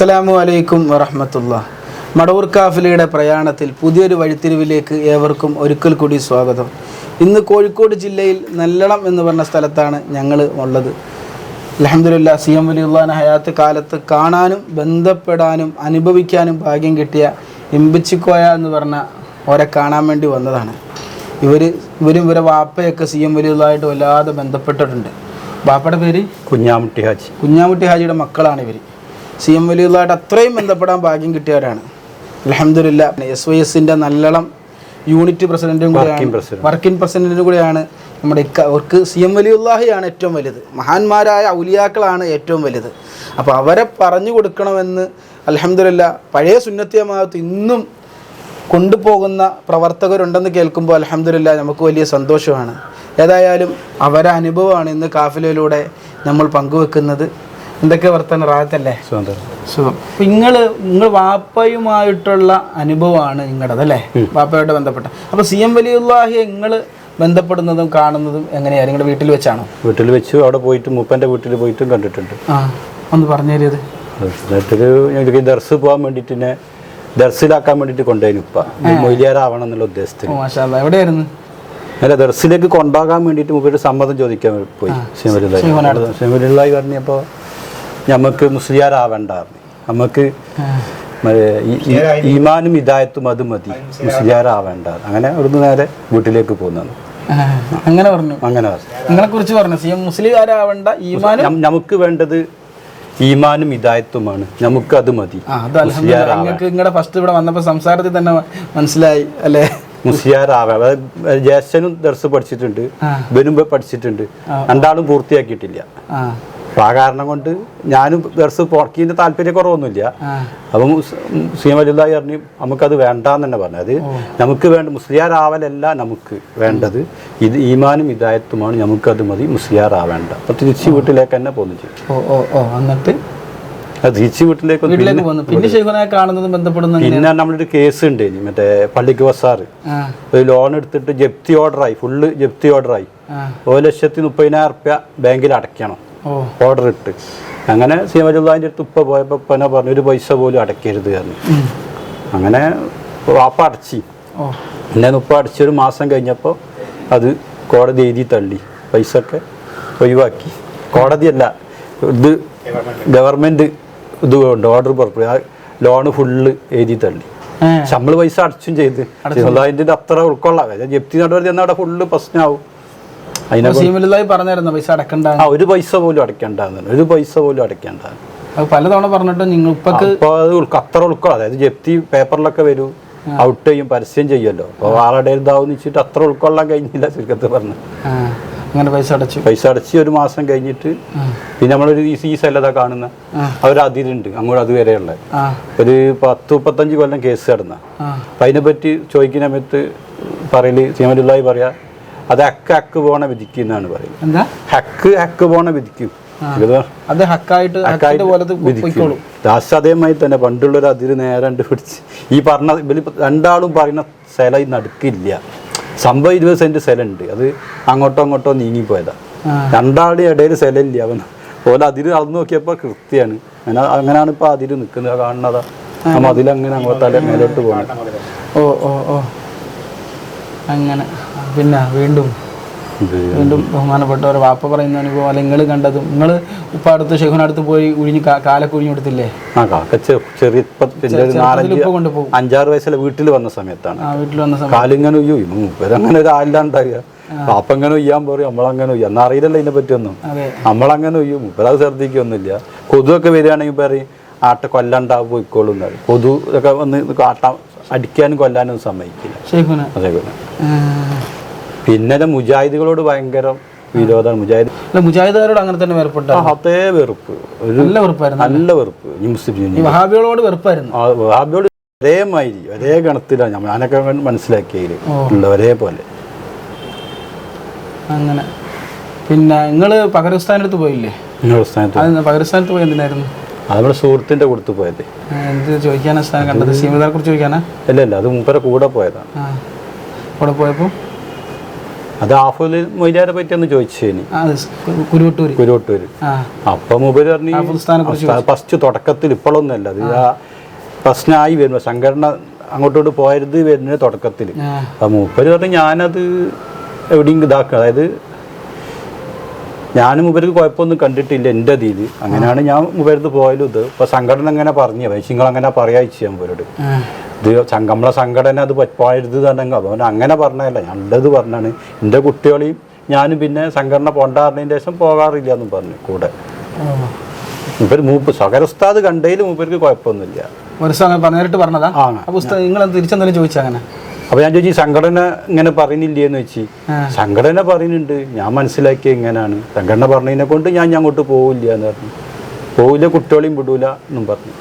അസ്സലാമു അലൈക്കും വറഹമത്തുള്ള. മടവൂർ കാഫിലയുടെ പ്രയാണത്തിൽ പുതിയൊരു വഴിത്തിരിവിലേക്ക് ഏവർക്കും ഒരിക്കൽ കൂടി സ്വാഗതം. ഇന്ന് കോഴിക്കോട് ജില്ലയിൽ നല്ലളം എന്ന് പറഞ്ഞ സ്ഥലത്താണ് ഞങ്ങൾ ഉള്ളത്. അലഹമുല്ല സി എം വലിയുള്ളാൻ ഹയാത്ത് കാലത്ത് കാണാനും ബന്ധപ്പെടാനും അനുഭവിക്കാനും ഭാഗ്യം കിട്ടിയ ഇമ്പിച്ചിക്കോയ എന്ന് പറഞ്ഞ ഓരെ കാണാൻ വേണ്ടി വന്നതാണ്. ഇവർ ഇവരും ഇവരെ വാപ്പയൊക്കെ സി എം വലിയുള്ളതായിട്ട് വല്ലാതെ ബന്ധപ്പെട്ടിട്ടുണ്ട്. ബാപ്പയുടെ പേര്? കുഞ്ഞാമുട്ടി ഹാജി. കുഞ്ഞാമുട്ടി ഹാജിയുടെ മക്കളാണ് ഇവർ സി എം വലിയുള്ളതായിട്ട് അത്രയും ബന്ധപ്പെടാൻ ഭാഗ്യം കിട്ടിയവരാണ്. അലഹമില്ല എസ് വൈ എസിന്റെ നല്ലളം യൂണിറ്റ് പ്രസിഡന്റും കൂടിയാണ്. വർക്കിംഗ് പ്രസിഡന്റും. കൂടെയാണ് നമ്മുടെ ഇക്ക അവർക്ക് സി എം വലിയുള്ളാഹിയാണ് ഏറ്റവും വലുത്. മഹാന്മാരായ ഔലിയാക്കളാണ് ഏറ്റവും വലുത്. അപ്പോൾ അവരെ പറഞ്ഞു കൊടുക്കണമെന്ന് അലഹമില്ല പഴയ സുന്നത്തിയമാകത്ത് ഇന്നും കൊണ്ടുപോകുന്ന പ്രവർത്തകരുണ്ടെന്ന് കേൾക്കുമ്പോൾ അലഹമില്ല നമുക്ക് വലിയ സന്തോഷമാണ്. ഏതായാലും അവരെ അനുഭവമാണ് ഇന്ന് കാഫിലയിലൂടെ നമ്മൾ പങ്കുവെക്കുന്നത്. എന്തൊക്കെ വർത്തന? റാത്തല്ലേ സുഖം. നിങ്ങൾ നിങ്ങൾ വാപ്പയുമായിട്ടുള്ള അനുഭവമാണ് നിങ്ങളുടെ അല്ലേ? വാപ്പയുമായിട്ട് ബന്ധപ്പെട്ട. അപ്പോൾ സി എം വലിയുള്ളാഹിയെ നിങ്ങൾ ബന്ധപ്പെടുന്നതും കാണുന്നതും എങ്ങനെയാണ് നിങ്ങളുടെ വീട്ടിൽ വെച്ചാണോ? വീട്ടിൽ വെച്ച്. അവിടെ പോയിട്ട് മൂപ്പന്റെ വീട്ടിൽ പോയിട്ടും കണ്ടിട്ടുണ്ട്. ആ ഒന്ന് പറഞ്ഞു തരിയത് എന്നിട്ടൊരു ഞങ്ങൾക്ക് ദർസ് പോകാൻ വേണ്ടിയിട്ട് എന്നെ ദർസിലാക്കാൻ വേണ്ടിയിട്ട് കൊണ്ടുപോയി ഉപ്പ. മൊയ്ലിയാരാവണം എന്നുള്ള ഉദ്ദേശത്തിൽ. എവിടെയായിരുന്നു? അല്ല ദർസിലേക്ക് കൊണ്ടാകാൻ വേണ്ടിട്ട് മുമ്പ് സമ്മതം ചോദിക്കാൻ പോയി. ശിവരുല്ലായി ശിവരുല്ലായി പറഞ്ഞപ്പോൾ നമുക്ക് മുസ്ലിയാരാവണ്ട. നമുക്ക് ഈമാനും ഇതായത്തും അത് മതി. മുസ്ലിയാറാവണ്ട അങ്ങനെ അവിടുന്ന് നേരെ വീട്ടിലേക്ക് പോകുന്നതാണ്. അങ്ങനെ പറഞ്ഞു. അങ്ങനെ പറഞ്ഞു. നിങ്ങളെ കുറിച്ച് പറഞ്ഞു. സി എം മുസ്ലിംകാരാവണ്ട ഈമാനും നമുക്ക് വേണ്ടത് ഈമാനും ഇതായത്വമാണ് നമുക്ക് അത് മതി. നിങ്ങൾക്ക് നിങ്ങളുടെ ഫസ്റ്റ് ഇവിടെ വന്നപ്പോൾ സംസാരത്തിൽ തന്നെ മനസ്സിലായി അല്ലേ? മുസ്ലിയാരാവാം ജേഷനും ജ്യേഷ്ഠനും ദർസ് പഠിച്ചിട്ടുണ്ട്. ബനുമ്പ പഠിച്ചിട്ടുണ്ട്. രണ്ടാളും പൂർത്തിയാക്കിയിട്ടില്ല. ആ. അപ്പൊ ആ കാരണം കൊണ്ട് ഞാനും ദർസ് പോർക്കിന്റെ താല്പര്യക്കുറവൊന്നുമില്ല കുറവൊന്നുമില്ല. അപ്പം സി എം അലുല്ലായി പറഞ്ഞു നമുക്കത് വേണ്ടാന്ന് തന്നെ പറഞ്ഞു അത് നമുക്ക് വേണ്ട മുസ്ലിയാർ ആവലല്ല നമുക്ക് വേണ്ടത്. ഇത് ഈമാനും ഇതായത്തുമാണ് നമുക്കത് മതി മുസ്ലിയാറാവേണ്ട അപ്പൊ തിരിച്ചു വീട്ടിലേക്ക് തന്നെ പോന്നു ചെയ്യും. എന്നിട്ട്? തിരിച്ചു വീട്ടിലേക്ക് പോന്നു പിന്നെ ശേഖനെ കാണുന്നതും ബന്ധപ്പെടുന്ന പിന്നെ നമ്മളൊരു കേസ് ഉണ്ട് ഇനി. മറ്റേ പള്ളിക്ക് ബസാറ് ഒരു ലോൺ എടുത്തിട്ട് ജപ്തി ഓർഡറായി ഫുള്ള് ജപ്തി ഓർഡറായി ഒരു ലക്ഷത്തി മുപ്പതിനായിരം റുപ്യ ബാങ്കിൽ അടയ്ക്കണം. ഓർഡർ ഇട്ട് അങ്ങനെ സീമജുല്ലാന്റെ അടുത്ത് ഉപ്പ പോയപ്പോൾ ഉപ്പനെ പറഞ്ഞു ഒരു പൈസ പോലും അടയ്ക്കരുത് പറഞ്ഞു. അങ്ങനെ വാപ്പ അടച്ചി. പിന്നെ ഉപ്പ ഒരു മാസം കഴിഞ്ഞപ്പോൾ അത് കോടതി എഴുതി തള്ളി. പൈസ ഒക്കെ ഒഴിവാക്കി. കോടതിയല്ല ഇത് ഗവൺമെന്റ് ഇത് കൊണ്ട് ഓർഡർ പുറപ്പെടുക ആ ലോണ് ഫുള്ള് എഴുതി തള്ളി. ശമ്പള പൈസ അടച്ചും ചെയ്ത്. അതിന്റെ അത്ര ഉൾക്കൊള്ളാം. ജപ്തി നടപടി ചെന്നാൽ അവിടെ ഫുള്ള് പ്രശ്നമാവും അതിനെ പറഞ്ഞായിരുന്നു പൈസ അടക്കണ്ട ആ ഒരു പൈസ പോലും അടയ്ക്കണ്ടെന്ന് ഒരു പൈസ പോലും അടക്കണ്ട അത് പലതവണ പറഞ്ഞിട്ട് നിങ്ങൾ അപ്പൊ അത് ഉൾക്ക- അതായത് ജപ്തി പേപ്പറിലൊക്കെ വരും ഔട്ട് ചെയ്യും പരസ്യം ചെയ്യുമല്ലോ. അപ്പോൾ ആളുടെ ഇതാവും വെച്ചിട്ട് അത്ര ഉൾക്കൊള്ളാൻ കഴിഞ്ഞില്ല ചുരുക്കത്ത് പറഞ്ഞു. അങ്ങനെ പൈസ അടച്ചു. പൈസ അടച്ച് ഒരു മാസം കഴിഞ്ഞിട്ട് പിന്നെ നമ്മളൊരു ഈ ഈ സ്ഥലതാ കാണുന്ന അവരതിലുണ്ട് അങ്ങോട്ട് അതുവരെയുള്ള. ഒരു പത്ത് മുപ്പത്തഞ്ച് കൊല്ലം കേസ് കിടന്ന ആ. അപ്പം അതിനെപ്പറ്റി ചോദിക്കുന്ന സമയത്ത് പറയൽ സീമലുള്ളായി പറയാ അത് ഹക്ക് ഹക്ക് പോണ വിധിക്കും എന്നാണ് പറയുന്നത്. എന്താ? ഹക്ക് ഹക്ക് പോണ വിധിക്കും. അത് ഹക്കായിട്ട് ഹക്കായിട്ട് പോലെ വിധിക്കും. ലാസ്റ്റ് അതേമാതിരി തന്നെ പണ്ടുള്ളൊരു അതിര് നേരെ കണ്ട് പിടിച്ച് ഈ പറഞ്ഞ ഇവർ രണ്ടാളും പറയുന്ന സ്ഥലം ഈ നടുക്കില്ല. സംഭവം ഇരുപത് സെന്റ് സ്ഥലമുണ്ട് അത് അങ്ങോട്ടോ അങ്ങോട്ടോ നീങ്ങിപ്പോയതാ. രണ്ടാളുടെ ഇടയിൽ സ്ഥലമില്ല അവൻ പോലെ അതിര് അളന്ന് നോക്കിയപ്പോൾ കൃത്യമാണ് അങ്ങനെ അങ്ങനെയാണ് ഇപ്പൊ അതിര് നിൽക്കുന്നത് കാണുന്നതാ. നമ്മ അതിലങ്ങനെ അങ്ങോട്ടല്ല മേലോട്ട് പോകണം ഓ ഓ ഓ. അങ്ങനെ. പിന്നെ വീണ്ടും വീണ്ടും ബഹുമാനപ്പെട്ട ഒരു വാപ്പ പറയുന്ന അനുഭവം അല്ലെങ്കിൽ നിങ്ങൾ കണ്ടതും നിങ്ങൾ ഇപ്പൊ അടുത്ത് ഷെഹുനടുത്ത് പോയി ഉഴിഞ്ഞ് കാലൊക്കെ ഉഴിഞ്ഞു കൊടുത്തില്ലേ? ചെറിയ അഞ്ചാറ് വയസ്സിലെ വീട്ടിൽ വന്ന സമയത്താണ്. വീട്ടിൽ വന്ന സമയത്ത്. കാലിങ്ങനെ ഉയ്യും. ഒരു ആലില്ലാണ്ടാകുക പാപ്പങ്ങനെ ഉയ്യാൻ പറയും നമ്മളങ്ങനെ ഉയ്യ. എന്നാ അറിയില്ലല്ലോ ഇതിനെ പറ്റിയൊന്നും. നമ്മളങ്ങനെ ഉയ്യും. മൂപ്പരത് ശ്രദ്ധിക്കൊന്നുമില്ല. കൊതുവൊക്കെ വരികയാണെങ്കിൽ പറയും ആട്ട കൊല്ലണ്ടാ പോയിക്കോളും എന്ന് പറയും. കൊതു ഇതൊക്കെ വന്ന് ആട്ട അടിക്കാനും കൊല്ലാനും സമ്മതിക്കില്ല. അതെ പിന്നെ മുജാഹിദികളോട് ഭയങ്കര വിരോധമാണ്. മുജാഹിദ് അല്ല അങ്ങനെ തന്നെ വെറുപ്പുണ്ട് അതേ വെറുപ്പ്. നല്ല വെറുപ്പായിരുന്നു. നല്ല വെറുപ്പ്. ഈ മുസ്ലിം യൂണിയൻ വഹാബികളോട് വെറുപ്പായിരുന്നു. വഹാബിയോട് ഒരേ മാതിരി ഒരേ ഗണത്തിലാണ് ഞാനൊക്കെ മനസ്സിലാക്കിയതിൽ ഉള്ള ഒരേപോലെ അങ്ങനെ. പിന്നെ നിങ്ങൾ പകരസ്ഥാനത്ത് പോയില്ലേ പകരസ്ഥാനത്ത് പോയി എന്തിനായിരുന്നു? അത് നമ്മുടെ സുഹൃത്തിന്റെ കൊടുത്ത് പോയത്. എന്ത് ചോദിക്കാനാ സ്ഥാനം കണ്ടത്? സീമിതാരെ കുറിച്ച് ചോദിക്കാനാ? അല്ല അല്ല അത് മുമ്പേ കൂടെ പോയതാണ്. കൂടെ അവിടെ പോയപ്പോൾ അത് ആഫുൽ മൊയ്ലാരെ പറ്റി ഒന്ന് ചോദിച്ചു ഇനി ആ, അത് സ് കു- കുരുവട്ടൂര്. കുരുവട്ടൂര് അപ്പൊ മൂപ്പര് പറഞ്ഞു ഫസ്റ്റ് തുടക്കത്തിൽ ഇപ്പോഴൊന്നല്ല അത് ആ. പ്രശ്നമായി വരുമ്പോൾ സംഘടന അങ്ങോട്ടോട്ട് പോയത് വരുന്ന തുടക്കത്തിൽ. അപ്പൊ മൂപ്പര് പറഞ്ഞു ഞാനത് എവിടെയും ഇതാക്കുക അതായത് ഞാൻ മൂപ്പർക്ക് കുഴപ്പമൊന്നും കണ്ടിട്ടില്ല എന്റെ അതിൽ അങ്ങനെയാണ് ഞാൻ മൂപ്പരത്ത് പോയാലും ഇത്. ഇപ്പൊ സംഘടന അങ്ങനെ പറഞ്ഞു പക്ഷേ നിങ്ങൾ അങ്ങനെ പറയാ ചെയ്യാൻ ആ. ഇത് നമ്മളെ സംഘടന അത് പറ്റരുത് തന്നെ അവൻ അങ്ങനെ പറഞ്ഞതല്ല. നല്ലത് പറഞ്ഞാണ്. എന്റെ കുട്ടികളെയും ഞാനും പിന്നെ സംഘടന പോണ്ടാറിനതിന് ശേഷം പോകാറില്ല എന്നും പറഞ്ഞു കൂടെ. ഇവർ മൂപ്പ് സ്വകരസ്ഥാത് കണ്ടതിൽ മൂപ്പർക്ക് കുഴപ്പമൊന്നുമില്ല. ഒരു സമയം പറഞ്ഞതാ? പുസ്തകം നിങ്ങൾ തിരിച്ചെന്തെങ്കിലും ചോദിച്ചാ അങ്ങനെ? അപ്പൊ ഞാൻ ചോദിച്ചു സംഘടന ഇങ്ങനെ പറയുന്നില്ലേ എന്ന് വെച്ച്. സംഘടന പറയുന്നുണ്ട്. ഞാൻ മനസ്സിലാക്കിയ ഇങ്ങനെയാണ്. സംഘടന പറഞ്ഞതിനെ കൊണ്ട് ഞാൻ അങ്ങോട്ട് പോവില്ല എന്ന് പറഞ്ഞു. പോവില്ല കുട്ടികളെയും വിടൂല എന്നും പറഞ്ഞു.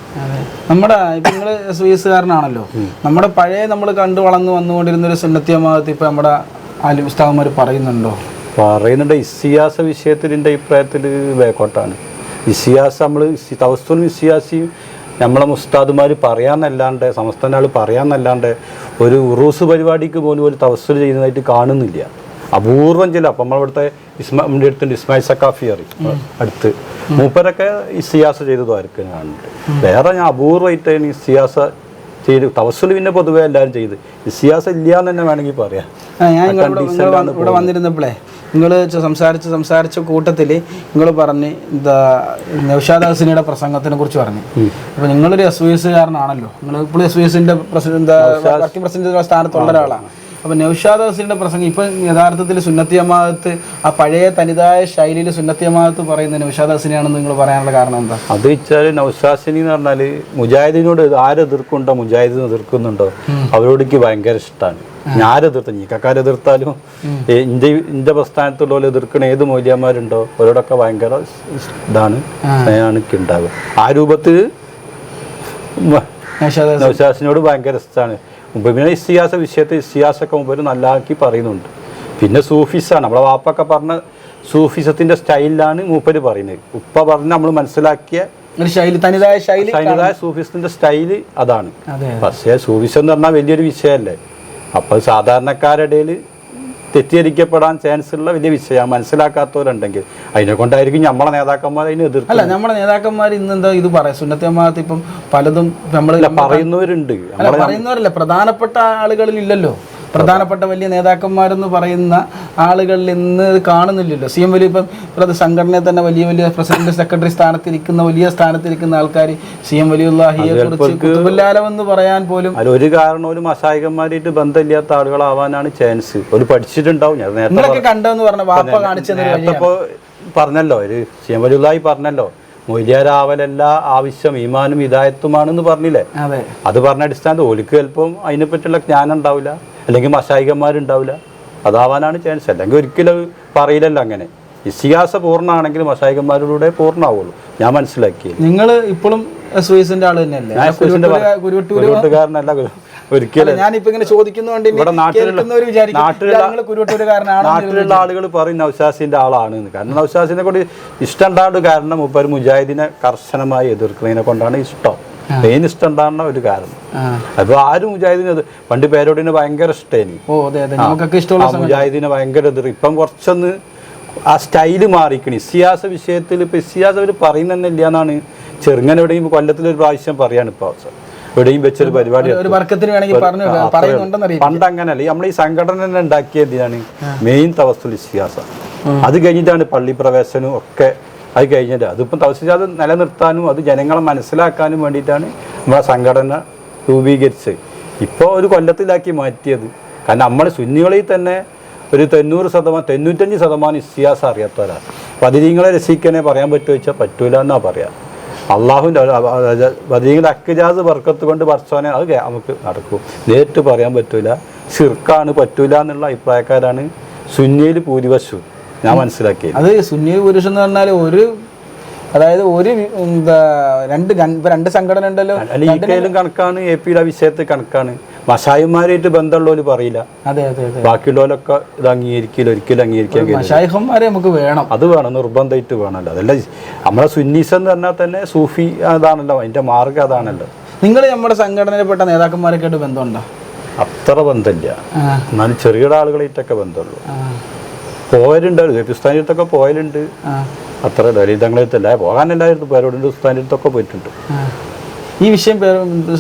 നമ്മുടെ ഇപ്പൊ നിങ്ങൾ സ്വീസുകാരനാണല്ലോ. നമ്മുടെ പഴയ നമ്മൾ കണ്ടു വളർന്നു വന്നുകൊണ്ടിരുന്ന ഒരു സുന്നത്തിയമാകത്ത് ഇപ്പൊ നമ്മുടെ ആലി പുസ്തകന്മാർ പറയുന്നുണ്ടോ? പറയുന്നുണ്ട്. ഇസിയാസ വിഷയത്തിൽ എന്റെ അഭിപ്രായത്തിൽ ബേക്കോട്ടാണ് ഇസിയാസ് നമ്മൾ തവസ്തുനും ഇസിയാസിയും നമ്മളെ മുസ്താദുമാർ പറയാമെന്നല്ലാണ്ട് സമസ്തനാൾ പറയാമെന്നല്ലാണ്ട് ഒരു ഉറൂസ് പരിപാടിക്ക് പോലും ഒരു തവസ്സുൽ ചെയ്യുന്നതായിട്ട് കാണുന്നില്ല. അപൂർവം ചില അപ്പം നമ്മളിവിടുത്തെ ഇസ്മാ നമ്മുടെ അടുത്തുണ്ട് ഇസ്മായിൽ സക്കാഫി അറി അടുത്ത് മൂപ്പരൊക്കെ സിയാസ ചെയ്തതും ആർക്കും കാണുന്നുണ്ട് വേറെ ഞാൻ അപൂർവമായിട്ടാണ് സിയാസ ചെയ്ത് തവസ്സുൽ പിന്നെ പൊതുവേ എല്ലാവരും ചെയ്ത്. സിയാസ ഇല്ല എന്ന് തന്നെ വേണമെങ്കിൽ പറയാം. ഞാൻ ഇവിടെ വന്നിരുന്നപ്പോഴേ നിങ്ങൾ സംസാരിച്ച് സംസാരിച്ച കൂട്ടത്തിൽ നിങ്ങൾ പറഞ്ഞ് എന്താ നൗഷാദ് ഹസനിയുടെ പ്രസംഗത്തിനെ കുറിച്ച് പറഞ്ഞു. അപ്പൊ നിങ്ങളൊരു എസ് വി എസ് കാരനാണല്ലോ. നിങ്ങൾ ഇപ്പോൾ എസ് വി എസിന്റെ പ്രസിഡന്റ് വർക്കിംഗ് പ്രസിഡന്റ് സ്ഥാനത്തുള്ള ഒരാളാണ്. അപ്പൊ നൗഷാദ് ഹസീലിന്റെ പ്രസംഗം ഇപ്പൊ യഥാർത്ഥത്തിൽ സുന്നത്തിയമാകത്ത് ആ പഴയ തനിതായ ശൈലിയിൽ സുന്നത്തിയമാകത്ത് പറയുന്ന നൗഷാദ് ഹസീനാണെന്ന് നിങ്ങൾ പറയാനുള്ള കാരണം എന്താ? അത് വെച്ചാൽ നൗഷാസിനി എന്ന് പറഞ്ഞാൽ മുജാഹിദിനോട് ആര് എതിർക്കുന്നുണ്ടോ മുജാഹിദിനെ എതിർക്കുന്നുണ്ടോ? അവരോടേക്ക് ഭയങ്കര ഇഷ്ടമാണ് ഞാൻ ആരെതിർത്ത നീക്കക്കാരെ എതിർത്താലും ഇന്ത്യ ഇന്റെ ഇന്റെ പ്രസ്ഥാനത്തുള്ള എതിർക്കുന്ന ഏത് മൂല്യന്മാരുണ്ടോ അവരോടൊക്കെ ഭയങ്കര ഇതാണ് സ്നേഹമാണ് എനിക്ക് ഉണ്ടാവുക. ആ രൂപത്തിൽ നൗശാസിനോട് ഭയങ്കര ഇഷ്ടമാണ് പിന്നെ ഇസിയാസ വിഷയത്തിൽ ഇസിയാസൊക്കെ മുമ്പ് നല്ലാക്കി പറയുന്നുണ്ട്. പിന്നെ സൂഫിസാണ്. നമ്മളെ വാപ്പൊക്കെ പറഞ്ഞ സൂഫിസത്തിന്റെ സ്റ്റൈലിലാണ് മൂപ്പര് പറയുന്നത്. ഉപ്പ പറഞ്ഞ് നമ്മൾ മനസ്സിലാക്കിയ ശൈലി തനിതായ ശൈലി സൈനികമായ സൂഫിസത്തിന്റെ സ്റ്റൈൽ അതാണ്. അതെ പക്ഷേ സൂഫിസം എന്ന് പറഞ്ഞാൽ വലിയൊരു വിഷയമല്ലേ അപ്പോൾ സാധാരണക്കാരുടെ ഇടയിൽ തെറ്റിദ്ധരിക്കപ്പെടാൻ ചാൻസ് ഉള്ള വലിയ വിഷയം. മനസ്സിലാക്കാത്തവരുണ്ടെങ്കിൽ അതിനെ കൊണ്ടായിരിക്കും നമ്മളെ നേതാക്കന്മാർ അതിനെ എതിർക്കും അല്ല നമ്മുടെ നേതാക്കന്മാർ ഇന്ന് എന്താ ഇത് പറയാം? സുന്നത്തമാകത്ത് ഇപ്പം പലതും നമ്മൾ പറയുന്നവരുണ്ട്. പറയുന്നവരല്ല പ്രധാനപ്പെട്ട ആളുകളിൽ ഇല്ലല്ലോ. പ്രധാനപ്പെട്ട വലിയ നേതാക്കന്മാരെന്ന് പറയുന്ന ആളുകളിൽ ഇന്ന് കാണുന്നില്ലല്ലോ. സി എം വലിയ ഇപ്പം ഇപ്പോഴത്തെ സംഘടനയെ തന്നെ വലിയ വലിയ പ്രസിഡന്റ് സെക്രട്ടറി സ്ഥാനത്തിരിക്കുന്ന വലിയ സ്ഥാനത്തിരിക്കുന്ന ആൾക്കാർ സി എം വലിയുല്ലാഹിയെ കുറിച്ച് പറയാൻ പോലും അതിൽ ഒരു കാരണവും ഒരു മസായികന്മാരായിട്ട് ബന്ധമില്ലാത്ത ആളുകളാവാനാണ് ചാൻസ്. ഒരു പഠിച്ചിട്ടുണ്ടാവും. ഞാൻ നേരത്തെ കണ്ടെന്ന് പറഞ്ഞ വാപ്പ പറഞ്ഞല്ലോ. ഒരു ശ്യാമലുള്ളായി പറഞ്ഞല്ലോ. മൊയ്ലിയാരാവലല്ല ആവശ്യം ഈമാനും ഇതായത്തുമാണെന്ന് പറഞ്ഞില്ലേ? അതെ. അത് പറഞ്ഞ അടിസ്ഥാനത്തിൽ ഓലിക്ക് ചിലപ്പം അതിനെപ്പറ്റിയുള്ള ജ്ഞാനം ഉണ്ടാവില്ല. അല്ലെങ്കിൽ മഷായികന്മാരുണ്ടാവില്ല. അതാവാനാണ് ചാൻസ് അല്ലെങ്കിൽ ഒരിക്കലും പറയില്ലല്ലോ അങ്ങനെ. ഇസിഹാസ പൂർണമാണെങ്കിൽ മഷായികന്മാരിലൂടെ പൂർണമാവുള്ളൂ. ഞാൻ മനസ്സിലാക്കിയത്. നിങ്ങൾ ഇപ്പോഴും എസ് വൈസിന്റെ തന്നെയല്ലേ? ഞാൻ സുരേഷിന്റെ കുരുവട്ടൂര്- കുരുവട്ടൂര് കുരുവട്ടുകാരനല്ല കുരു- ഒരിക്കലും. ഞാനിപ്പോ ഇങ്ങനെ ചോദിക്കുന്നതുകൊണ്ട് ഇനി ഇവിടെ നാട്ടിലുള്ള- നാട്ടിലുള്ള- ആളുകൾ പറയും നൗശാസിന്റെ ആളാണ് കാരണം നൗശാസിനെ കൊണ്ട് ഇഷ്ടം ഉണ്ടാവുന്ന കാരണം മുപ്പർ മുജാഹിദിനെ കർശനമായി എതിർക്കുന്നതിനെ കൊണ്ടാണ് ഇഷ്ടം. മെയിൻ ഇഷ്ടം ഉണ്ടാകുന്ന ഒരു കാരണം. അപ്പൊ ആരും മുജാഹിദിനെ അത് പണ്ട് പേരോടിനെ ഭയങ്കര ഇഷ്ടമുള്ള മുജാഹിദിനെ ഭയങ്കര എതിർ ഇപ്പം കുറച്ചൊന്ന് ആ സ്റ്റൈൽ മാറിക്കണി. ഇസിയാസ വിഷയത്തിൽ ഇപ്പൊ ഇസിയാസ് അവർ പറയുന്ന തന്നെ ഇല്ല എന്നാണ് ചെറുങ്ങനെ എവിടെയും കൊല്ലത്തിൽ ഒരു പ്രാവശ്യം പറയാണ് ഇപ്പൊ എവിടെയും വെച്ചൊരു പരിപാടി പണ്ട് അങ്ങനല്ല നമ്മൾ ഈ സംഘടന തന്നെ ഉണ്ടാക്കിയ എന്തിനാണ് മെയിൻ തവസ്തുൽ ഇസിയാസ അത് കഴിഞ്ഞിട്ടാണ് പള്ളി പ്രവേശനവും ഒക്കെ അത് കഴിഞ്ഞിട്ട് അതിപ്പം തവസിജാത് നിലനിർത്താനും അത് ജനങ്ങളെ മനസ്സിലാക്കാനും വേണ്ടിയിട്ടാണ് നമ്മളെ സംഘടന രൂപീകരിച്ചത്. ഇപ്പോൾ ഒരു കൊല്ലത്തിലാക്കി മാറ്റിയത്. കാരണം നമ്മൾ സുന്നികളിൽ തന്നെ ഒരു തൊണ്ണൂറ് ശതമാനം തൊണ്ണൂറ്റഞ്ച് ശതമാനം ഇസിയാസ് അറിയാത്തവരാണ് പതിരീങ്ങളെ രസിക്കാനേ പറയാൻ പറ്റുമോ ചോദിച്ചാൽ പറ്റൂല എന്നാ പറയാം. അള്ളാഹുവിന്റെ പതിരീങ്ങളുടെ അക്കജാസ് വർക്കത്ത് കൊണ്ട് പറച്ചോനെ അത് നമുക്ക് നടക്കും. നേരിട്ട് പറയാൻ പറ്റൂല. ശിർക്കാണ് പറ്റൂല എന്നുള്ള അഭിപ്രായക്കാരാണ് സുന്നിയിൽ ഭൂരിപക്ഷവും ഞാൻ മനസ്സിലാക്കി അത് സുന്നി പുരുഷൻ എന്ന് പറഞ്ഞാൽ ഒരു അതായത് ഒരു എന്താ രണ്ട് രണ്ട് സംഘടന ഉണ്ടല്ലോ. അല്ല കണക്കാണ് എ പിയുടെ വിഷയത്തിൽ കണക്കാണ്. മഷായിമാരായിട്ട് ബന്ധമുള്ളവർ പറയില്ല. അതെ അതെ അതെ. ബാക്കിയുള്ളവരൊക്കെ ഇത് അംഗീകരിക്കില്ല ഒരിക്കലും അംഗീകരിക്കാൻ മഷായിഹന്മാരെ നമുക്ക് വേണം. അത് വേണം നിർബന്ധമായിട്ട് വേണമല്ലോ. അതല്ല നമ്മളെ സുന്നീസ് എന്ന് പറഞ്ഞാൽ തന്നെ സൂഫി അതാണല്ലോ അതിന്റെ മാർഗം അതാണല്ലോ. നിങ്ങൾ നമ്മുടെ സംഘടനയിൽപ്പെട്ട നേതാക്കന്മാരൊക്കെ ആയിട്ട് ബന്ധമുണ്ടോ? അത്ര ബന്ധമില്ല. എന്നാലും ചെറിയ ആളുകളായിട്ടൊക്കെ ബന്ധമുള്ളൂ. ആ പോയലുണ്ട് ഉസ്താന്റെ അടുത്തൊക്കെ പോയലുണ്ട് അത്ര ദലിതങ്ങളെ തന്നെ പോകാനല്ലായിരുന്നു. പേരോടുണ്ട് ഉസ്താന്റെ അടുത്തൊക്കെ പോയിട്ടുണ്ട്. ഈ വിഷയം പേര്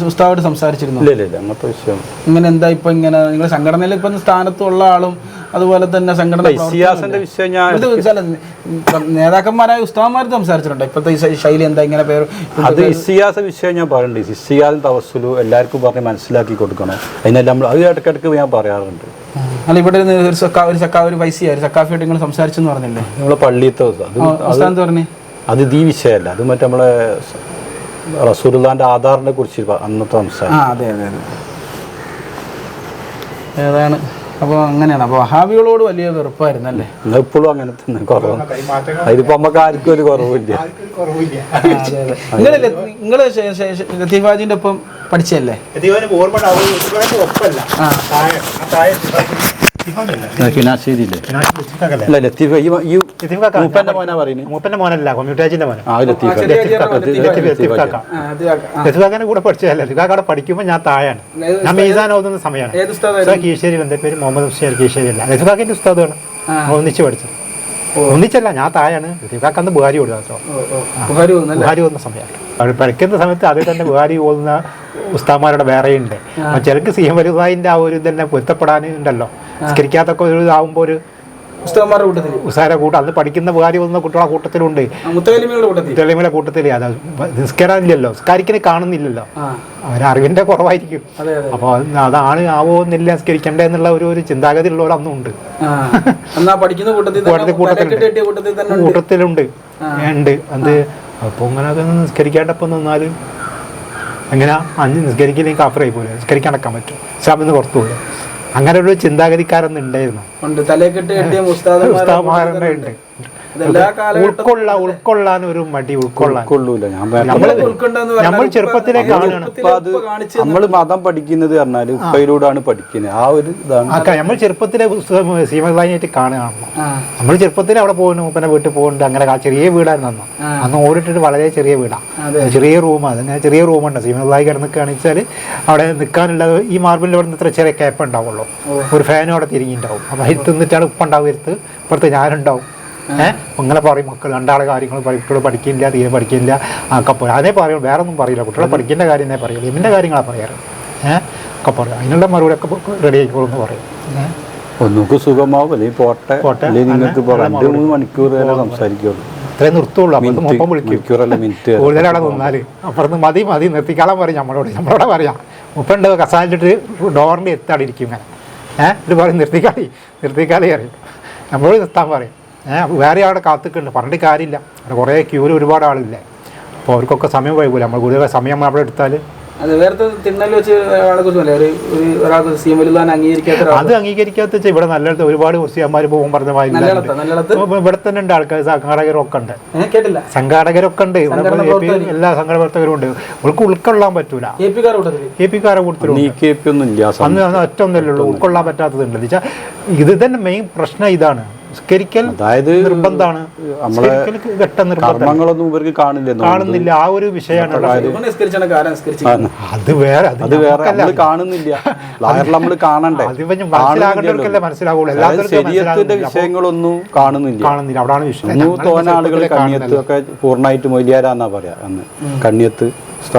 ഉസ്താദോട് സംസാരിച്ചിരുന്നു? ഇല്ല ഇല്ല അങ്ങനത്തെ വിഷയം. ഇങ്ങനെ എന്താ ഇപ്പൊ ഇങ്ങനെ നിങ്ങൾ സംഘടനയിൽ ഇപ്പൊ സ്ഥാനത്തുള്ള ആളും അതുപോലെ തന്നെ സംഘടന ഇസിയാസിന്റെ വിഷയം ഞാൻ നേതാക്കന്മാരായ ഉസ്താവന്മാർ സംസാരിച്ചിട്ടുണ്ട്. ഇപ്പോഴത്തെ ശൈലി എന്താ ഇങ്ങനെ പേര് അത് ഇസിയാസ വിഷയം ഞാൻ പറയുന്നുണ്ട്. ഇസിയാസും തവസ്സുലും എല്ലാവർക്കും പറഞ്ഞ് മനസ്സിലാക്കി കൊടുക്കണം. അതിനെല്ലാം നമ്മൾ അത് ഇടയ്ക്കിടയ്ക്ക് ഞാൻ പറയാറുണ്ട്. അല്ല ഇവിടെ ഒരു ഒരു സക്കാ ഒരു സക്കാ ഒരു പൈസയായി സക്കാഫിയായിട്ട് നിങ്ങൾ സംസാരിച്ചെന്ന് പറഞ്ഞില്ലേ? നമ്മളെ പള്ളിയത്തെ അത് ഉസ്താദ് പറഞ്ഞു. അത് ഈ വിഷയമല്ല. അത് മറ്റേ നമ്മളെ റസൂലുള്ളാന്റെ ആധാറിനെ കുറിച്ച് അന്നത്തെ സംസാരം. ആ അതെ അതെ അതെ. ഏതാണ്? അപ്പോൾ അങ്ങനെയാണ്. അപ്പോൾ വഹാബികളോട് വലിയ വെറുപ്പായിരുന്നു അല്ലേ ഇപ്പോഴും അങ്ങനെ തന്നെ കുറവ്. അതിലിപ്പോ നമുക്ക് ആർക്കും ഒരു കുറവില്ല. അതെ അതെ. നിങ്ങൾ നിങ്ങൾ ലത്തീഫാജിന്റെ ഒപ്പം പഠിച്ചല്ലേ ഫിനാശേരിയില്ലേ അല്ല ലത്തീഫ ഈ ഈ മൂപ്പന്റെ മോനാ പറയുന്നത് മൂപ്പന്റെ മോനല്ല കൊമ്മ്യൂട്ടാജിന്റെ മോന. ആ ലത്തീഫ ലത്തീഫ് കാക്ക, ലത്തീഫ് ലത്തീഫ് കാക്ക. കാക്ക. ആ, അത് ആ, ലത്തുകാക്കാന്റെ കൂടെ പഠിച്ചതല്ല അവിടെ പഠിക്കുമ്പോൾ ഞാൻ താഴെയാണ്. ഞാൻ മീസാൻ ഓതുന്ന സമയമാണ് ഏത് ഉസ്താദായിരുന്നു? ഉസ്താദ് കീശേരി എന്റെ പേര് മുഹമ്മദ് ഹുസൈൻ കീശേരി അല്ല ലത്തുകാക്കിന്റെ ഉസ്താദാണ്. ഒന്നിച്ച് പഠിച്ചത്. ഒന്നിച്ചല്ല ഞാൻ ലത്തുകാക്ക അന്ന് ബുഹാരി ഓ. ബുഹാരി ഓതുന്ന സമയമാണ് അവിടെ പഠിക്കുന്ന സമയത്ത് അതിൽ തന്നെ ബുഹാരി ഓതുന്ന ഉസ്താമാരുടെ വേറെയുണ്ട്. ചിലക്ക് ചിലർക്ക് സി എം വലുതായിന്റെ ആ ഒരു തന്നെ പൊരുത്തപ്പെടാൻ ഉണ്ടല്ലോ നിസ്കരിക്കാത്തൊക്കെ ഒരു ഇതാവുമ്പോൾ ഒരു ഉസ്താദന്മാരുടെ കൂട്ടത്തിൽ ഉസാര കൂട്ടം. അന്ന് പഠിക്കുന്ന ബുഹാരി വന്ന കുട്ടികളെ കൂട്ടത്തിലുണ്ട്. മുത്തലിമയുടെ കൂട്ടത്തിൽ അത് നിസ്കരില്ലല്ലോ നിസ്കരിക്കനെ കാണുന്നില്ലല്ലോ. അവരറിവിന്റെ കുറവായിരിക്കും. അപ്പോൾ അതാണ് ആവോന്നില്ല നിസ്കരിക്കണ്ടേ എന്നുള്ള ഒരു ഒരു ചിന്താഗതി ഉള്ളവർ അന്നും ഉണ്ട്. പഠിക്കുന്ന കൂട്ടത്തിൽ. കൂട്ടത്തിലുണ്ട്. ഉണ്ട്. അത് അപ്പോൾ അങ്ങനെ അത് നിസ്കരിക്കാണ്ടപ്പം നിന്നാലും എങ്ങനെ അഞ്ച് നിസ്കരിക്കില്ലെങ്കിൽ കാഫറായി പോലെ നിസ്കരിക്കാൻ നടക്കാൻ പറ്റും. ഇസ്ലാമിൽ പുറത്തു പോലെ അങ്ങനെ ഒരു ചിന്താഗതിക്കാരൊന്നും ഉണ്ടായിരുന്നു ഉണ്ട്. തലക്കെട്ട് കെട്ടിയ ഉൾക്കൊള്ള ഉൾക്കൊള്ളാൻ ഒരു മടി ഉൾക്കൊള്ളാൻ. ഞാൻ നമ്മൾ ചെറുപ്പത്തിലേ നമ്മൾ മതം പഠിക്കുന്നത് പറഞ്ഞാൽ ഉപ്പയിലൂടെയാണ് പഠിക്കുന്നത്. ആ ഒരു ഇതാണ്. നമ്മൾ ചെറുപ്പത്തിലെ സീമതായിട്ട് കാണുകയാണല്ലോ. നമ്മൾ ചെറുപ്പത്തിൽ അവിടെ പോകുന്നു മൂപ്പനെ വീട്ടിൽ പോകുന്നുണ്ട് അങ്ങനെ ചെറിയ വീടായിരുന്നു അന്ന്. അന്ന് ഓടിട്ടിട്ട് വളരെ ചെറിയ വീടാണ്. ചെറിയ റൂമാണ് അതിന് ചെറിയ റൂമുണ്ട് സീമതായി കിടന്ന് കാണിച്ചാൽ അവിടെ നിൽക്കാനുള്ള ഈ മാർബിളിൽ അവിടെ നിന്ന് ഇത്ര ചെറിയ ക്യാപ്പ് ഉണ്ടാവുള്ളൂ. ഒരു ഫാനും അവിടെ തിരിഞ്ഞിട്ടുണ്ടാവും അപ്പം അതിൽ തിന്നിട്ടാണ് ഉപ്പുണ്ടാവും ഇരുത്ത് ഇപ്പുറത്ത് ഞാനുണ്ടാവും. ഏഹ് ഇങ്ങനെ പറയും മക്കൾ രണ്ടാളെ കാര്യങ്ങൾ പറയും കുട്ടികൾ പഠിക്കില്ല തീരെ പഠിക്കില്ല. ഒക്കെ പറയും. അതേ പറയും വേറെ ഒന്നും പറയില്ല. കുട്ടികളെ പഠിക്കേണ്ട കാര്യം തന്നെ പറയുള്ളൂ ഇവന്റെ കാര്യങ്ങളാണ് പറയാറ്. ഏഹ് ഒക്കെ പറയും. അതിനുള്ള മറുപടി ഒക്കെ റെഡി ആയിക്കോളും എന്ന് പറയും. ഏഹ് ഒന്നുക്ക് സുഖമാവും. അല്ലെങ്കിൽ പോട്ടെ. അല്ലെങ്കിൽ നിങ്ങൾക്ക് രണ്ട് മൂന്ന് മണിക്കൂർ വരെ സംസാരിക്കുള്ളൂ. ഇത്രയും നിർത്തുള്ളൂ. അപ്പം ഒപ്പം വിളിക്കും. കൂടുതലവിടെ നിന്നാൽ അപ്പുറത്ത് മതി മതി. നിർത്തിക്കാളാൻ പറയും. നമ്മളോട്. നമ്മളോട് പറയാം. മുപ്പണ്ട് കസാലിട്ട് ഡോറിന്റെ എത്താടി ഇരിക്കും ഇങ്ങനെ. ഏഹ് ഇത് പറയും നിർത്തിക്കാളി നിർത്തിക്കാളി അറിയും നമ്മളോട് നിർത്താൻ പറയും. വേറെ അവിടെ കാത്തുക്കുണ്ട്. പറഞ്ഞിട്ട് കാര്യമില്ല അവിടെ കുറേ ക്യൂവിൽ ഒരുപാട് ആളില്ലേ അപ്പോൾ അവർക്കൊക്കെ സമയം വൈകൂല. നമ്മൾ കൂടുതൽ സമയം നമ്മൾ അവിടെ എടുത്താൽ അത് വേറെ തിണ്ണൽ വെച്ച് ഒരാളെ കുറിച്ച് ഒരു ഒരാൾക്ക് അംഗീകരിക്കാത്ത അത് അംഗീകരിക്കാത്ത വെച്ചാൽ ഇവിടെ നല്ല ഒരുപാട് ഒസിയാന്മാര് പോകും പറഞ്ഞ ഇവിടെ തന്നെ ഉണ്ട് ആൾക്കാർ സംഘാടകരൊക്കെ ഉണ്ട് കേട്ടില്ല. സംഘാടകരൊക്കെ ഉണ്ട്. എല്ലാ സംഘടന പ്രവർത്തകരും. ഉണ്ട്. ഉൾക്ക് ഉൾക്കൊള്ളാൻ പറ്റൂല. എ പി കാരെ കൊടുത്തിട്ടുണ്ട് നീ കെ ഒന്നും ഇല്ല. അന്ന് ഒറ്റ ഒന്നല്ലേ ഉള്ളൂ. ഉൾക്കൊള്ളാൻ പറ്റാത്തതുണ്ട് വെച്ചാൽ ഇത് തന്നെ മെയിൻ പ്രശ്നം ഇതാണ്. സ്കരിക്കൽ അതായത് നിർബന്ധമാണ്. കർമ്മങ്ങളൊന്നും ഇവർക്ക് കാണില്ല കാണുന്നില്ല. ആ ഒരു വിഷയമാണ് അത് വേറെ അത് വേറെ. നമ്മൾ കാണുന്നില്ല. നമ്മൾ കാണണ്ടേ? മനസ്സിലാകേണ്ടവർക്കല്ലേ മനസ്സിലാവുള്ളൂ. ശരീരത്തിന്റെ വിഷയങ്ങളൊന്നും കാണുന്നില്ല. കാണുന്നില്ല. അവിടാണ് വിഷയം. തോന്ന ആളുകൾ കണ്ണിയത്ത് ഒക്കെ പൂർണമായിട്ട് മൊയ്ലിയാരാന്നാ പറയാ. അന്ന് കണ്ണിയത്ത്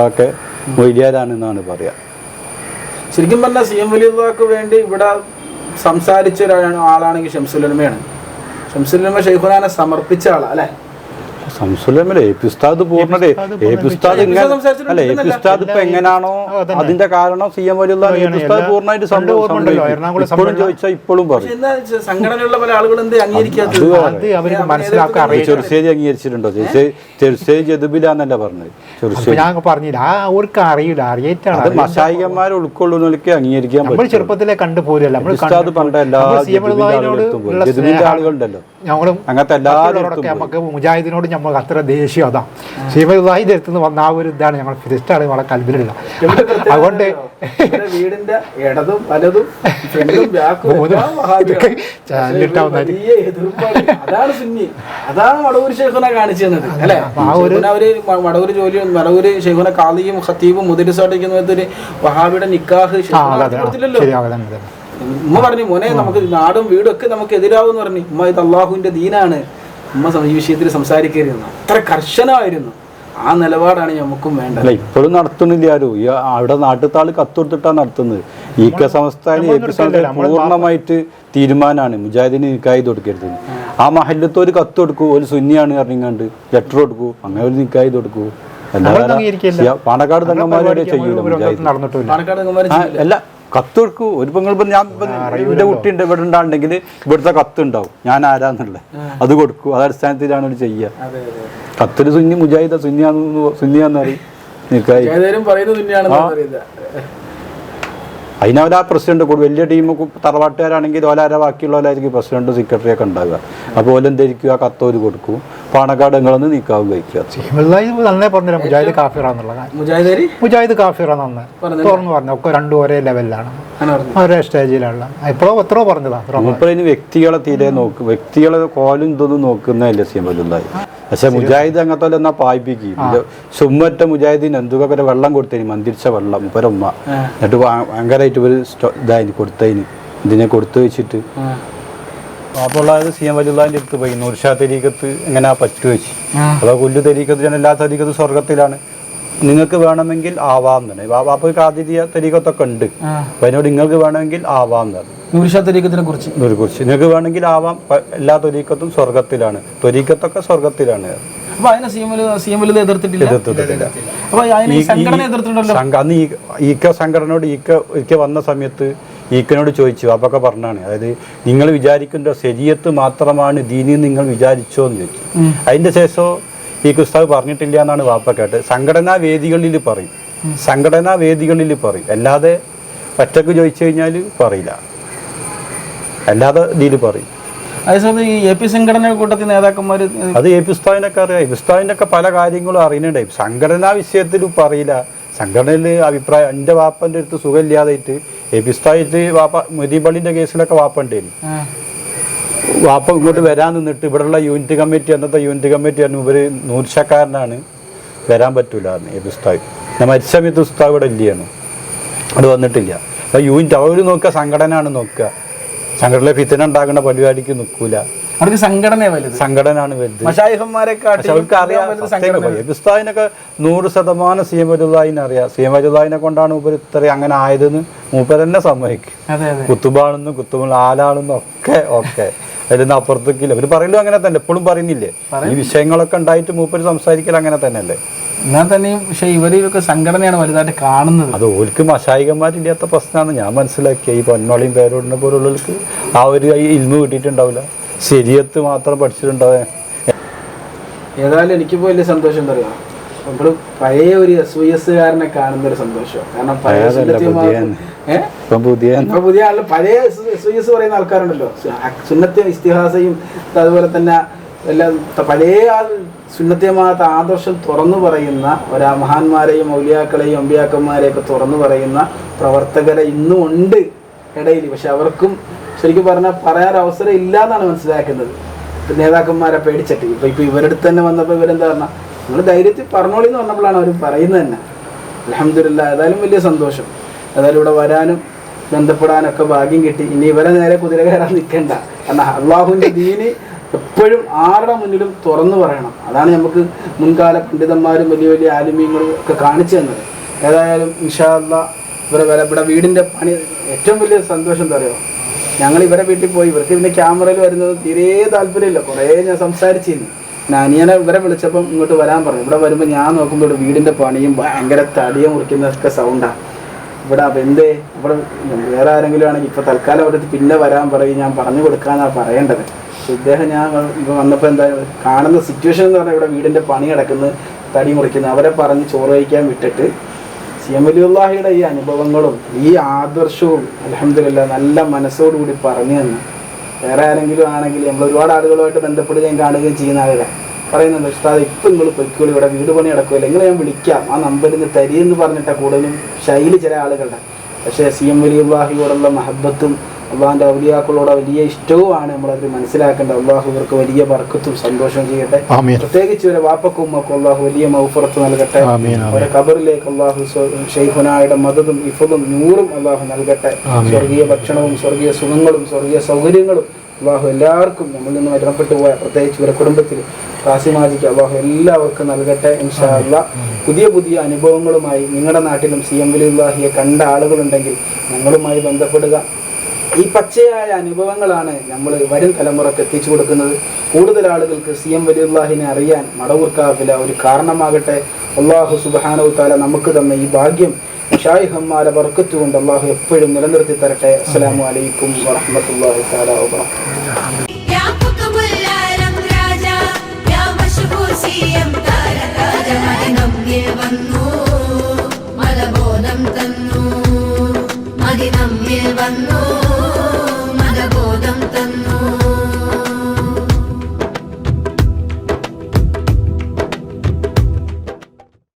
ഒക്കെ മൊയ്ലിയാരാണെന്നാണ് പറയാ. ശരിക്കും പറഞ്ഞാൽ സി എം വലിയ വേണ്ടി ഇവിടെ സംസാരിച്ച ഒരാളാണ് ആളാണെങ്കിൽ ഷംസുലമയാണ് ഷംസുലമ ഷെയ്ഖുനാനെ സമർപ്പിച്ച ആളാ അല്ലെ? സംസുലമല്ലേ എപ്പിസ്താദ് പി ഉസ്താദ് പൂർണതേ. എ പി ഉസ്താദ് ഇങ്ങനെ അല്ല എപ്പിസ്താദ് ഇപ്പൊ എങ്ങനെയാണോ അതിന്റെ കാരണം സി എം വലിയുള്ള എപ്പിസ്താദ് പൂർണമായിട്ട് സംഭവം ഇപ്പോഴും ചോദിച്ചാൽ ഇപ്പോഴും പറയും. സംഘടനയുള്ള പല ആളുകളും ചെറുശ്ശേരി അംഗീകരിച്ചിട്ടുണ്ടോ? ചെറുശ്ശേരി ചെറുശ്ശേരി പറഞ്ഞത്. ചെറുശ്ശേരി ഞാൻ പറഞ്ഞില്ല. ആ അവർക്ക് അറിയില്ല. അറിയിട്ടാണ് അത് ഉൾക്കൊള്ളുന്നവർക്ക് അംഗീകരിക്കാൻ നമ്മൾ പറ്റും. ചെറുപ്പത്തിലെ കണ്ടുപോരല്ല നമ്മൾ ഉസ്താദ് പണ്ട് എല്ലാ നമ്മൾ ആളുകളുണ്ടല്ലോ. ഞങ്ങളും അങ്ങനത്തെ എല്ലാവരും നമുക്ക് മുജാഹിദിനോട് നമുക്ക് അത്ര ദേഷ്യം അതാ. ശ്രീമതി നിന്ന് വന്ന ആ ഒരു ഇതാണ് ഞങ്ങൾ ഫിരിസ്റ്റാണ് നമ്മളെ കൽബിലുള്ള അതുകൊണ്ട് വീടിന്റെ ഇടതും വലതും. അതാണ് സുന്നി. അതാണ് വടവൂർ ഷെയ്ഖുന കാണിച്ചു തന്നത് അല്ലെ? അവർ വടവൂർ ജോലിയും വടവൂർ കാളിയും ഖത്തീബും ഒരു വഹാബിയുടെ നിക്കാഹ് കൊടുത്തില്ലല്ലോ. ഉമ്മ പറഞ്ഞു മോനെ നമുക്ക് നാടും വീടും ഒക്കെ നമുക്ക് എതിരാവും പറഞ്ഞു. ഉമ്മ ഇത് അള്ളാഹുവിന്റെ ദീനാണ്. ഉമ്മ സം- ഈ വിഷയത്തിൽ സംസാരിക്കരുതെന്ന്? അത്ര കർശനമായിരുന്നു. ആ നിലപാടാണ് നമുക്കും വേണ്ടത്. അല്ല ഇപ്പോഴും നടത്തുന്നില്ല ആരും. ഈ അവിടെ നാട്ടിലത്തെ ആൾ കത്തുകൊടുത്തിട്ടാണ് നടത്തുന്നത്. ഈ കെ സംസ്ഥാനം എ പി സംസ്ഥാനം പൂർണമായിട്ട് തീരുമാനമാണ് മുജാഹിദിന് നിക്കായി കൊടുക്കരുത് ആ മഹല്ലത്ത് ഒരു കത്ത് കൊടുക്കൂ ഒരു സുന്നിയാണ് പറഞ്ഞിങ്ങാണ്ട്. ലെറ്റർ കൊടുക്കൂ അങ്ങനെ ഒരു നിക്കായി കൊടുക്കൂ പാണക്കാട് തങ്ങന്മാരെ ചെയ്യൂല അല്ല കത്ത് കൊടുക്കൂ ഒരു പെങ്ങൾ ഞാൻ ഇപ്പൊ കുട്ടി ഉണ്ട് ഇവിടെ ഉണ്ടാണെങ്കിൽ ഇവിടുത്തെ കത്ത് ഉണ്ടാവും ഞാൻ ആരാന്നുള്ളത്? അത് കൊടുക്കും. അത് അടിസ്ഥാനത്തിലാണ് ഒരു ചെയ്യുക. കത്തൊരു സുന്നി മുജാഹിദ സുന്നിയാന്ന് സുന്നിയാന്നറി പറയും. ആ. അതിനവരാ പ്രസിഡന്റ് കൂടും വലിയ ടീം തറവാട്ടുകാരാണെങ്കിൽ ഓലാര ബാക്കിയുള്ളവരായിരിക്കും പ്രസിഡന്റ് സെക്രട്ടറി ഒക്കെ ഉണ്ടാവുക അപ്പോൾ ഓലെന്തായിരിക്കും ആ കത്തോര് കൊടുക്കും. പാണക്കാട് നിങ്ങളൊന്ന് നീക്കാവും കഴിക്കുക. നന്നേ പറഞ്ഞില്ല മുജാഹിദ് കാര്യം. മുജാഹിദേരി മുജാഹിദ് കാഫിറാന്ന് നന്നേ തുറന്നു പറഞ്ഞു. ഒക്കെ രണ്ടും ഒരേ ലെവലിലാണ്. പറഞ്ഞു. ഒരേ സ്റ്റേജിലുള്ള. എപ്പോഴോ എത്രയോ പറഞ്ഞതാ എത്രയോ വ്യക്തികളെ തീരെ നോക്കും വ്യക്തികളെ കോലും ഇതൊന്നും നോക്കുന്നതല്ല സിയമ്പലുണ്ടായി പക്ഷെ മുജാഹിദ് അങ്ങനത്തെ എന്നാ പായിപ്പിക്കും. സുമ്മറ്റ മുജാഹിദിന് എന്തൊക്കെ വെള്ളം കൊടുത്തതിന് മന്ദിരിച്ച വെള്ളം ഇപ്പൊരമ്മ എന്നിട്ട് ഭയങ്കരമായിട്ട് ഒരു ഇതായി കൊടുത്തതിന് ഇതിനെ കൊടുത്തു വെച്ചിട്ട്. അപ്പോൾ സി എം വലുതാന്റെ അടുത്ത് പോയി. നൂർഷാ തെരീക്കത്ത് എങ്ങനെ പറ്റു വെച്ച്. അതോ കൊല്ലു തെരീക്കത്ത് ഞാൻ എല്ലാ തെരീക്കത്ത് സ്വർഗത്തിലാണ് നിങ്ങൾക്ക് വേണമെങ്കിൽ ആവാം തന്നെ വാപ്പ കാതിരിയ തെരീക്കത്തൊക്കെ ഉണ്ട്. അപ്പൊ അതിനോട് നിങ്ങൾക്ക് വേണമെങ്കിൽ ആവാം തന്നെ നൂർഷാ തരീക്കത്തിനെ കുറിച്ച്. കുറിച്ച് നിങ്ങൾക്ക് വേണമെങ്കിൽ ആവാം. എല്ലാ തൊരീക്കത്തും സ്വർഗത്തിലാണ് തൊരീക്കത്തൊക്കെ സ്വർഗത്തിലാണ് അന്ന് ഈ ഈക്ക സംഘടനയോട് ഈക്ക ഈക്ക വന്ന സമയത്ത് ഈക്കനോട് ചോദിച്ചു അപ്പൊക്കെ പറഞ്ഞാണ്. അതായത് നിങ്ങൾ വിചാരിക്കുന്ന ശരീരത്ത് മാത്രമാണ് ദീനി നിങ്ങൾ വിചാരിച്ചോ എന്ന് ചോദിച്ചു. അതിന്റെ ശേഷം ഈ ക്രിസ്താവ് പറഞ്ഞിട്ടില്ല എന്നാണ് വാപ്പ കേട്ടത്. സംഘടനാ വേദികളിൽ പറയും. സംഘടനാ വേദികളിൽ പറയും. അല്ലാതെ ഒറ്റയ്ക്ക് ചോദിച്ചു കഴിഞ്ഞാൽ പറയില്ല. അല്ലാതെ ഇതിൽ പറയും. അതേസമയത്ത് ഈ എ പി സംഘടന കൂട്ടത്തിൽ നേതാക്കന്മാർ അത് എ പി ഉസ്താദിനൊക്കെ അറിയാം. ഉസ്താദിനൊക്കെ പല കാര്യങ്ങളും അറിയുന്നുണ്ടായി സംഘടനാ വിഷയത്തിൽ ഇപ്പം അറിയില്ല സംഘടനയിൽ അഭിപ്രായം എന്റെ വാപ്പന്റെ അടുത്ത് സുഖമില്ലാതായിട്ട് എബിസ്തായിട്ട് വാപ്പ മുതിപള്ളിന്റെ കേസിലൊക്കെ വാപ്പ ഉണ്ടായിരുന്നു വാപ്പ ഇങ്ങോട്ട് വരാൻ നിന്നിട്ട് ഇവിടെയുള്ള യൂണിറ്റ് കമ്മിറ്റി അന്നത്തെ യൂണിറ്റ് കമ്മിറ്റി പറഞ്ഞു ഇവർ നൂർഷക്കാരനാണ് വരാൻ പറ്റൂല ഞാൻ മരിച്ച സമയത്ത് ഉസ്താവ് ഇവിടെ ഇല്ലയാണ് അത് വന്നിട്ടില്ല. അപ്പോൾ യൂണിറ്റ് അവർ നോക്കുക സംഘടനയാണ് നോക്കുക. സംഘടനയിലെ ഫിത്തന ഉണ്ടാക്കുന്ന പരിപാടിക്ക് നിൽക്കൂല. അവർക്ക് സംഘടന വലുത്. സംഘടന വലുത്. അവർക്ക് അറിയാം ഉസ്താദിനൊക്കെ നൂറ് ശതമാനം സി എം വലുതായിന് അറിയാം. സി എം വലുതായിനെ കൊണ്ടാണ് മൂപ്പർ ഇത്ര അങ്ങനെ ആയതെന്ന് മൂപ്പർ തന്നെ സമ്മതിക്കും കുത്തുബാണെന്നും കുത്തുമ്പോൾ ആലാണെന്നും ഒക്കെ ഒക്കെ. അതിലൊന്നും അപ്പുറത്തേക്കില്ല. അവർ പറയലും അങ്ങനെ തന്നെ എപ്പോഴും പറയുന്നില്ലേ? ഈ വിഷയങ്ങളൊക്കെ ഉണ്ടായിട്ട് മൂപ്പർ സംസാരിക്കൽ അങ്ങനെ തന്നെയല്ലേ? എന്നാൽ തന്നെയും പക്ഷെ ഇവരൊക്കെ സംഘടനയാണ് വലുതായിട്ട് കാണുന്നത്. അത് ഓൽക്ക് അശായികന്മാരില്ലാത്ത പ്രശ്നമാണ്. ഞാൻ മനസ്സിലാക്കിയ ഈ പൊന്നോളിയും പേരോടിനെ പോലുള്ളവർക്ക് ആ ഒരു ഇൽമ കിട്ടിയിട്ടുണ്ടാവില്ല. ശരിയത്ത് മാത്രം പഠിച്ചിട്ടുണ്ടാവേ. ഏതായാലും എനിക്കിപ്പോ വലിയ സന്തോഷം എന്താ നമ്മൾ പഴയ ഒരു എസ് വി എസ് കാരനെ കാണുന്ന ഒരു സന്തോഷം കാരണം പഴയ പുതിയ ആൾ പഴയ എസ് വി എസ് പറയുന്ന ആൾക്കാരുണ്ടല്ലോ. സുന്നത്തെ ഇസ്തിഹാസയും അതുപോലെ തന്നെ എല്ലാം പഴയ ആൾ സുന്നത്യമാകത്ത ആദർശം തുറന്നു പറയുന്ന ഒരാ മഹാന്മാരെയും മൗലിയാക്കളെയും അമ്പിയാക്കന്മാരെയൊക്കെ തുറന്നു പറയുന്ന പ്രവർത്തകരെ ഇന്നും ഉണ്ട് ഇടയിൽ. പക്ഷെ അവർക്കും ശരിക്കും പറഞ്ഞാൽ പറയാൻ അവസരം ഇല്ല എന്നാണ് മനസ്സിലാക്കുന്നത് നേതാക്കന്മാരെ പേടിച്ചിട്ട്. ഇപ്പൊ ഇപ്പൊ ഇവരുടെ തന്നെ വന്നപ്പോൾ ഇവരെന്താ പറഞ്ഞാൽ നിങ്ങൾ ധൈര്യത്തിൽ പറഞ്ഞോളി എന്ന് പറഞ്ഞപ്പോഴാണ് അവർ പറയുന്നത് തന്നെ. അലഹമില്ല ഏതായാലും വലിയ സന്തോഷം. ഏതായാലും ഇവിടെ വരാനും ബന്ധപ്പെടാനൊക്കെ ഭാഗ്യം കിട്ടി. ഇനി ഇവരെ നേരെ കുതിര കയറാൻ നിൽക്കണ്ട. കാരണം അള്ളാഹുവിന്റെ ദീന് എപ്പോഴും ആരുടെ മുന്നിലും തുറന്നു പറയണം. അതാണ് നമുക്ക് മുൻകാല പണ്ഡിതന്മാരും വലിയ വലിയ ആലിമ്യങ്ങളും ഒക്കെ കാണിച്ചു തന്നത്. ഏതായാലും ഇൻഷാല്ല ഇവരെ വരെ ഇവിടെ വീടിന്റെ പണി ഏറ്റവും വലിയ സന്തോഷം എന്താ പറയുക ഞങ്ങൾ ഇവരെ വീട്ടിൽ പോയി. ഇവർക്ക് പിന്നെ ക്യാമറയിൽ വരുന്നത് തീരെ താല്പര്യമില്ല. കുറേ ഞാൻ സംസാരിച്ചിരുന്നു. നാനിയനെ ഇവരെ വിളിച്ചപ്പം ഇങ്ങോട്ട് വരാൻ പറഞ്ഞു. ഇവിടെ വരുമ്പോൾ ഞാൻ നോക്കുമ്പോൾ ഇവിടെ വീടിന്റെ പണിയും ഭയങ്കര തടിയ മുറിക്കുന്നതൊക്കെ സൗണ്ടാണ് ഇവിടെ അപ്പം എന്തേ? ഇവിടെ വേറെ ആരെങ്കിലും ആണെങ്കിൽ ഇപ്പോൾ തൽക്കാലം അവിടെ പിന്നെ വരാൻ പറയും. ഞാൻ പറഞ്ഞു കൊടുക്കാന്നാണ് പറയേണ്ടത്. ഇദ്ദേഹം ഞാൻ ഇപ്പോൾ വന്നപ്പോൾ എന്താ കാണുന്ന സിറ്റുവേഷൻ എന്ന് പറഞ്ഞാൽ ഇവിടെ വീടിന്റെ പണി കിടക്കുന്നത് തടി മുറിക്കുന്നത് അവരെ പറഞ്ഞ് ചോറ് കഴിക്കാൻ വിട്ടിട്ട് സി ഈ അനുഭവങ്ങളും ഈ ആദർശവും അലഹമില്ല നല്ല മനസ്സോടുകൂടി പറഞ്ഞു തന്നു. വേറെ ആരെങ്കിലും ആണെങ്കിൽ നമ്മൾ ഒരുപാട് ആളുകളുമായിട്ട് ബന്ധപ്പെടുകയും കാണുകയും ചെയ്യുന്ന ആളുകളെ പറയുന്നുണ്ട് ഉസ്താദ് ഇപ്പം നിങ്ങൾ പൊയ്ക്കോളി ഇവിടെ വീട് പണി അടക്കുമല്ലോ നിങ്ങൾ ഞാൻ വിളിക്കാം. ആ നമ്പറിൽ നിന്ന് തരിയെന്ന് പറഞ്ഞിട്ടാണ് കൂടുതലും ശൈലി ചില ആളുകളുടെ. പക്ഷേ സി എം വലിയുള്ളാഹിയോടുള്ള മഹബത്തും അള്ളാഹിന്റെ ഔലിയാക്കളോട് വലിയ ഇഷ്ടവുമാണ് നമ്മളത് മനസ്സിലാക്കേണ്ടത്. അള്ളാഹു ഇവർക്ക് വലിയ വർക്കത്തും സന്തോഷം ചെയ്യട്ടെ. പ്രത്യേകിച്ച് ഒരു വാപ്പക്കും അള്ളാഹു വലിയ മൗഫറത്ത് നൽകട്ടെ. ആമീൻ, കബറിലേക്ക് അള്ളാഹു ഷെയ്ഖുനായുടെ മതതും ഇഫതും നൂറും അള്ളാഹു നൽകട്ടെ. സ്വർഗീയ ഭക്ഷണവും സ്വർഗീയ സുഖങ്ങളും സ്വർഗീയ സൗകര്യങ്ങളും അള്ളാഹു എല്ലാവർക്കും നമ്മളിൽ നിന്ന് മരണപ്പെട്ടു പോയ പ്രത്യേകിച്ച് ഇവരുടെ കുടുംബത്തിൽ കാസിമാജിക്ക് അള്ളാഹു എല്ലാവർക്കും നൽകട്ടെ ഇൻഷാ പുതിയ പുതിയ അനുഭവങ്ങളുമായി നിങ്ങളുടെ നാട്ടിലും സി എം വലിയുല്ലാഹിയെ കണ്ട ആളുകളുണ്ടെങ്കിൽ ഞങ്ങളുമായി ബന്ധപ്പെടുക. ഈ പച്ചയായ അനുഭവങ്ങളാണ് നമ്മൾ വരും തലമുറയ്ക്ക് എത്തിച്ചു കൊടുക്കുന്നത്. കൂടുതൽ ആളുകൾക്ക് സി എം വലിയുള്ളാഹിനെ അറിയാൻ മടവൂർക്കാവില്ല കാഫില ഒരു കാരണമാകട്ടെ. അള്ളാഹു സുബാനവ് താല നമുക്ക് തന്നെ ഈ ഭാഗ്യം ഷായിഹന്മാരെ വർക്കത്തുകൊണ്ട് അള്ളാഹു എപ്പോഴും നിലനിർത്തി തരട്ടെ. അസ്സലാമു അലൈക്കും വറഹമത്തല്ലാഹു താല വാ വന്നു തന്നു വന്നു.